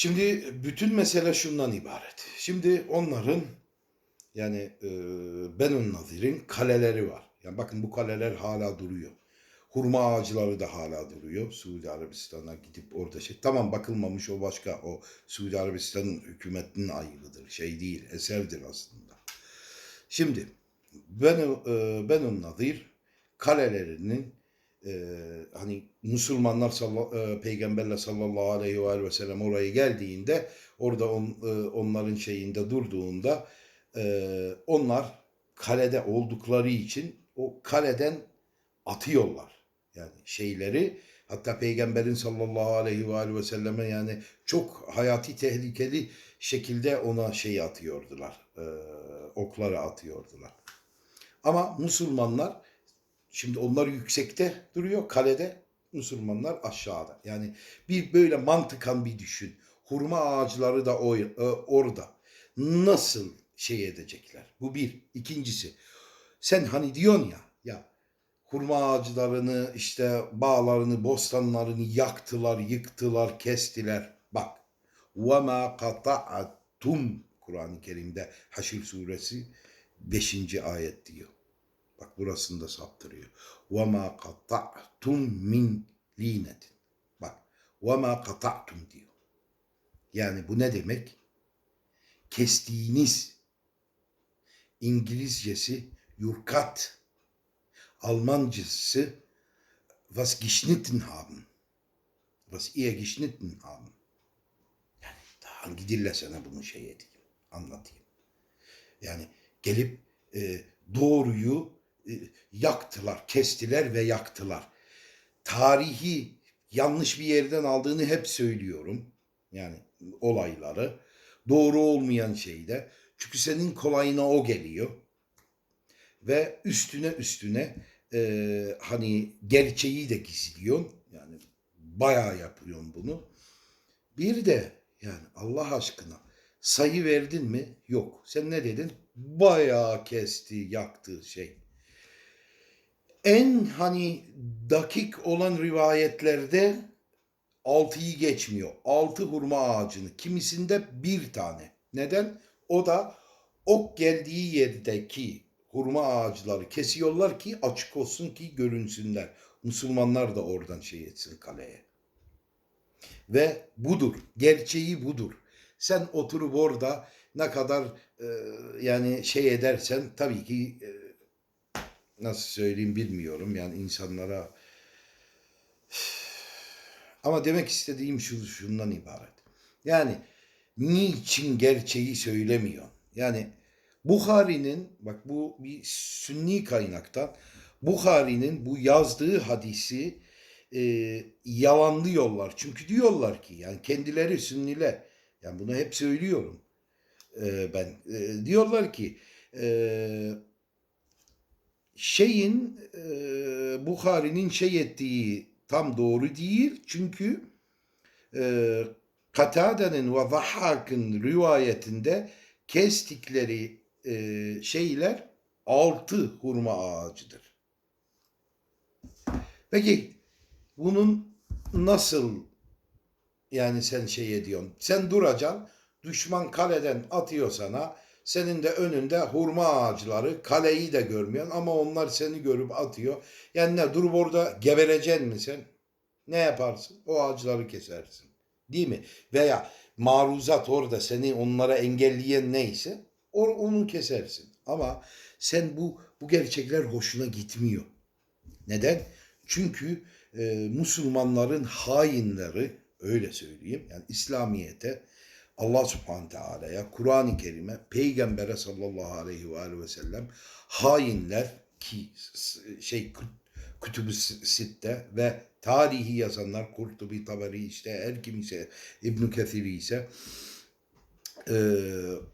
Şimdi bütün mesele şundan ibaret. Şimdi onların yani e, Benun Nazir'in kaleleri var. Yani bakın bu kaleler hala duruyor. Hurma ağaçları da hala duruyor. Suudi Arabistan'a gidip orada şey. Tamam bakılmamış o başka. O Suudi Arabistan'ın hükümetinin ayrıdır. Şey değil, eserdir aslında. Şimdi Benu, e, Benun Nazir kalelerinin e, hani Müslümanlar salla, e, peygamberle sallallahu aleyhi ve, ve sellem oraya geldiğinde orada on, e, onların şeyinde durduğunda e, onlar kalede oldukları için o kaleden atıyorlar. Yani şeyleri hatta peygamberin sallallahu aleyhi ve, aleyhi ve selleme yani çok hayati tehlikeli şekilde ona şey atıyordular. E, okları atıyordular. Ama Müslümanlar Şimdi onlar yüksekte duruyor kalede. Müslümanlar aşağıda. Yani bir böyle mantıkan bir düşün. Hurma ağaçları da e, orada. Nasıl şey edecekler? Bu bir. İkincisi sen hani diyorsun ya ya hurma ağaçlarını işte bağlarını bostanlarını yaktılar, yıktılar, kestiler. Bak ve ma kata'tum Kur'an-ı Kerim'de Haşr suresi 5. ayet diyor. Bak burasını da saptırıyor. وَمَا قَطَعْتُمْ min linetin. Bak. وَمَا قَطَعْتُمْ diyor. Yani bu ne demek? Kestiğiniz İngilizcesi yurkat. Almancası was geschnitten haben. Was ihr geschnitten haben. Yani daha hangi dille sana bunu şey edeyim, anlatayım. Yani gelip e, doğruyu e, yaktılar, kestiler ve yaktılar. Tarihi yanlış bir yerden aldığını hep söylüyorum. Yani olayları. Doğru olmayan şeyde. Çünkü senin kolayına o geliyor. Ve üstüne üstüne e, hani gerçeği de gizliyorsun. Yani bayağı yapıyorsun bunu. Bir de yani Allah aşkına sayı verdin mi? Yok. Sen ne dedin? Bayağı kesti, yaktı şey en hani dakik olan rivayetlerde altıyı geçmiyor. Altı hurma ağacını. Kimisinde bir tane. Neden? O da ok geldiği yerdeki hurma ağaçları kesiyorlar ki açık olsun ki görünsünler. Müslümanlar da oradan şey etsin kaleye. Ve budur. Gerçeği budur. Sen oturup orada ne kadar e, yani şey edersen tabii ki e, nasıl söyleyeyim bilmiyorum. Yani insanlara ama demek istediğim şu şundan ibaret. Yani niçin gerçeği söylemiyor? Yani Bukhari'nin bak bu bir sünni kaynaktan Bukhari'nin bu yazdığı hadisi e, yalanlıyorlar. Çünkü diyorlar ki yani kendileri sünniler yani bunu hep söylüyorum e, ben e, diyorlar ki e, şeyin e, Bukhari'nin şey ettiği tam doğru değil. Çünkü e, Katade'nin ve Zahhak'ın rivayetinde kestikleri e, şeyler altı hurma ağacıdır. Peki bunun nasıl yani sen şey ediyorsun? Sen duracaksın. Düşman kaleden atıyor sana senin de önünde hurma ağaçları, kaleyi de görmüyorsun ama onlar seni görüp atıyor. Yani ne durup orada gebereceksin mi sen? Ne yaparsın? O ağaçları kesersin. Değil mi? Veya maruzat orada seni onlara engelleyen neyse onu kesersin. Ama sen bu bu gerçekler hoşuna gitmiyor. Neden? Çünkü e, Müslümanların hainleri öyle söyleyeyim yani İslamiyete Allah subhanahu teala'ya, Kur'an-ı Kerim'e, Peygamber'e sallallahu aleyhi ve aleyhi ve sellem hainler ki şey kütüb-ü sitte ve tarihi yazanlar Kurtubi, Tabari işte her kim ise İbn Kesiri ise e,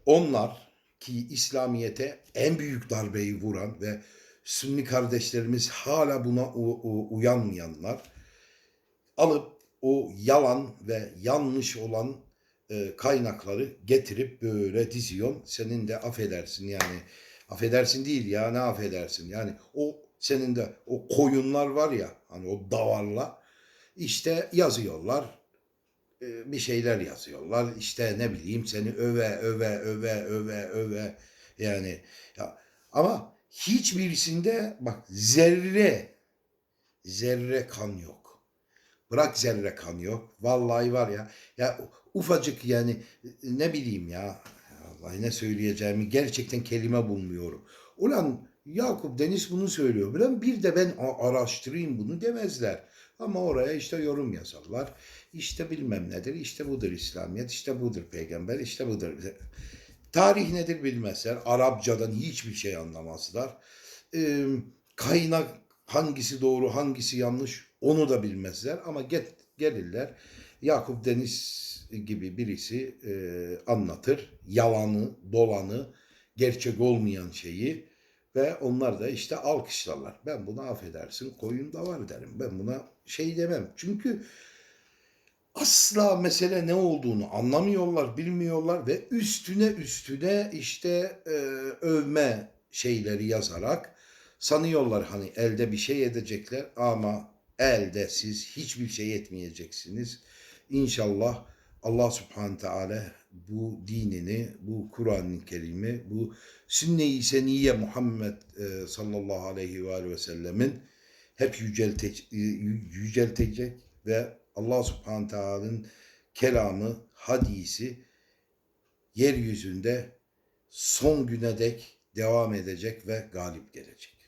onlar ki İslamiyete en büyük darbeyi vuran ve Sünni kardeşlerimiz hala buna uyanmayanlar alıp o yalan ve yanlış olan e, kaynakları getirip böyle diziyon senin de affedersin yani affedersin değil ya ne affedersin yani o senin de o koyunlar var ya hani o davarla işte yazıyorlar e, bir şeyler yazıyorlar. İşte ne bileyim seni öve öve öve öve öve yani ya ama hiçbirisinde bak zerre zerre kan yok. Bırak zerre kan yok. Vallahi var ya ya ufacık yani ne bileyim ya vallahi ne söyleyeceğimi gerçekten kelime bulmuyorum. Ulan Yakup Deniz bunu söylüyor. Ulan bir de ben araştırayım bunu demezler. Ama oraya işte yorum yazarlar. İşte bilmem nedir, işte budur İslamiyet, işte budur peygamber, işte budur. Tarih nedir bilmezler. Arapçadan hiçbir şey anlamazlar. Ee, kaynak hangisi doğru, hangisi yanlış onu da bilmezler. Ama get, gelirler. Yakup Deniz gibi birisi e, anlatır. Yalanı, dolanı, gerçek olmayan şeyi ve onlar da işte alkışlarlar. Ben buna affedersin koyun da var derim. Ben buna şey demem. Çünkü asla mesele ne olduğunu anlamıyorlar, bilmiyorlar ve üstüne üstüne işte e, övme şeyleri yazarak sanıyorlar hani elde bir şey edecekler ama elde siz hiçbir şey etmeyeceksiniz. İnşallah Allah subhanahu teala bu dinini, bu Kur'an-ı Kerim'i, bu sünne-i seniyye Muhammed e, sallallahu aleyhi ve, aleyhi ve sellemin hep yücelte, yü- yüceltecek ve Allah subhanahu teala'nın kelamı, hadisi yeryüzünde son güne dek devam edecek ve galip gelecek.